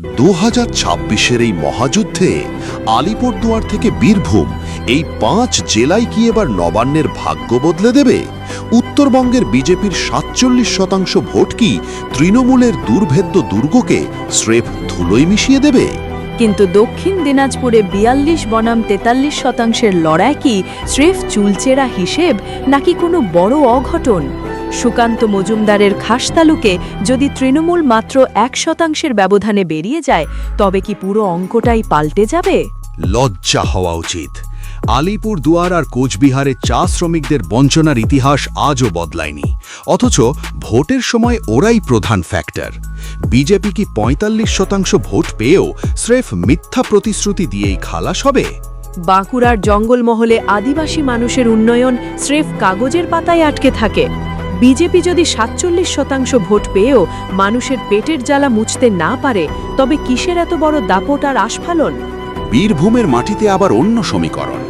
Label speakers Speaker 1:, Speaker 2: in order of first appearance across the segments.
Speaker 1: দু হাজার ছাব্বিশের এই মহাযুদ্ধে আলিপুরদুয়ার থেকে বীরভূম এই পাঁচ জেলায় কি এবার নবান্নের ভাগ্য বদলে দেবে? উত্তরবঙ্গের বিজেপির সাতচল্লিশ শতাংশ ভোট কি তৃণমূলের দুর্ভেদ্য দুর্গকে স্রেফ ধুলোয় মিশিয়ে দেবে?
Speaker 2: কিন্তু দক্ষিণ দিনাজপুরে বিয়াল্লিশ বনাম তেতাল্লিশ শতাংশের লড়াই কি স্রেফ চুলচেরা হিসেব নাকি কোনো বড় অঘটন? সুকান্ত মজুমদারের খাস তালুকে যদি তৃণমূল মাত্র এক শতাংশের ব্যবধানে বেরিয়ে যায় তবে কি পুরো অঙ্কটাই পাল্টে যাবে?
Speaker 3: লজ্জা হওয়া উচিত। আলিপুর দুয়ার আর কোচবিহারে চা শ্রমিকদের বঞ্চনার ইতিহাস আজও বদলায়নি। অথচ ভোটের সময় ওরাই প্রধান ফ্যাক্টর বিজেপি কি পঁয়তাল্লিশ শতাংশ ভোট পেয়েও স্রেফ মিথ্যা প্রতিশ্রুতি দিয়েই খালাস হবে?
Speaker 2: বাঁকুড়ার জঙ্গলমহলে আদিবাসী মানুষের উন্নয়ন স্রেফ কাগজের পাতায় আটকে থাকে। বিজেপি যদি সাতচল্লিশ শতাংশ ভোট পেয়েও মানুষের পেটের জ্বালা মুছতে না পারে তবে কিসের এত বড় দাপট আর আস্ফালন?
Speaker 4: বীরভূমের মাটিতে আবার অন্য সমীকরণ।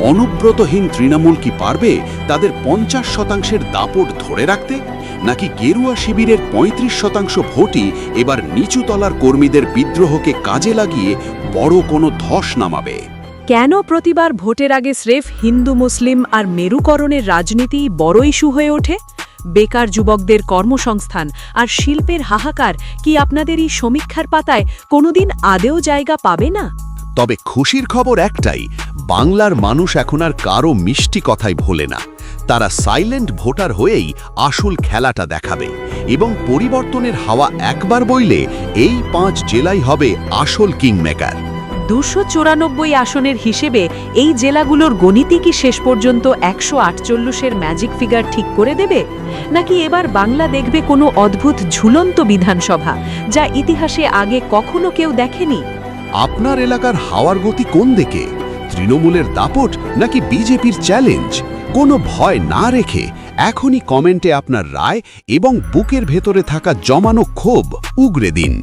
Speaker 4: অনুব্রতহীন তৃণমূল কি পারবে তাদের পঞ্চাশ শতাংশের দাপট ধরে রাখতে? নাকি গেরুয়া শিবিরের ৩৫ শতাংশ ভোটই এবার নিচুতলার কর্মীদের বিদ্রোহকে কাজে লাগিয়ে বড় কোনো ধস নামাবে?
Speaker 2: কেন প্রতিবার ভোটের আগে স্রেফ হিন্দু মুসলিম আর মেরুকরণের রাজনীতি বড় ইস্যু হয়ে ওঠে? বেকার যুবকদের কর্মসংস্থান আর শিল্পের হাহাকার কি আপনাদের এই সমীক্ষার পাতায় কোনোদিন আদেও জায়গা পাবে না?
Speaker 3: তবে খুশির খবর একটাই, বাংলার মানুষ এখন আর কারও মিষ্টি কথাই ভোলে না। তারা সাইলেন্ট ভোটার হয়েই আসল খেলাটা দেখাবে এবং পরিবর্তনের হাওয়া একবার বইলে এই পাঁচ জেলাই হবে আসল কিংমেকার।
Speaker 2: দুশো চুরানব্বই আসনের হিসেবে এই জেলাগুলোর গণিতই কি শেষ পর্যন্ত একশো আটচল্লিশের ম্যাজিক ফিগার ঠিক করে দেবে? নাকি এবার বাংলা দেখবে কোনো অদ্ভুত ঝুলন্ত বিধানসভা, যা ইতিহাসে আগে কখনো কেউ দেখেনি?
Speaker 3: আপনার এলাকার হাওয়ার গতি কোন দিকে? তৃণমূলের দাপট নাকি বিজেপির চ্যালেঞ্জ কোনো ভয় না রেখে এখনই কমেন্টে আপনার রায় এবং বুকের ভেতরে থাকা জমানো ক্ষোভ উগরে দিন।